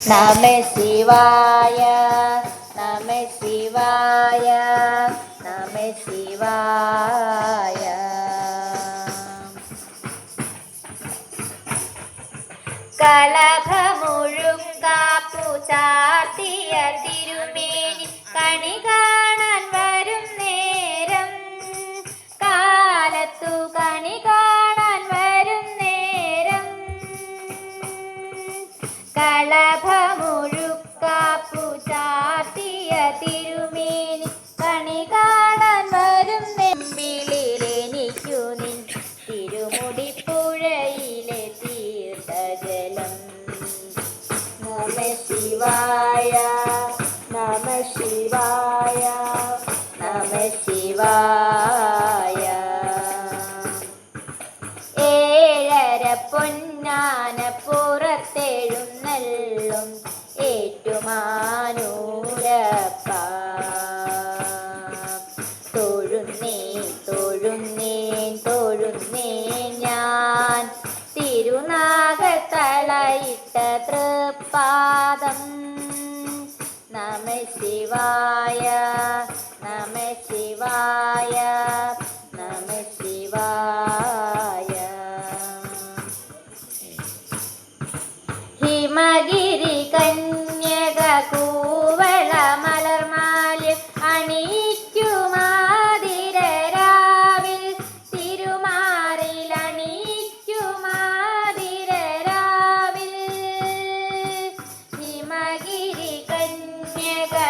നമ ശിവായ നമ ശിവായ നമ ശിവായ കളഭമുഴുക്കാപ്പു കളഭമുഴുക്കാപ്പു ചാർത്തിയ തിരുമേനി കണി കാണാൻ വരും നെമ്പിളിലെനിക്കു നിൻ തിരുമുടിപ്പുഴയിലെ തീർത്ഥജലം. നമ ശിവായ നമ ശിവായ നമ ശിവായ. ഏറ്റുമാനൂരപ്പ തൊഴുന്നേ തൊഴുന്നേ തൊഴുന്നേ ഞാൻ തിരുനാഗത്തളയിട്ട തൃപ്പാദം. നമ ശിവായ 谢谢。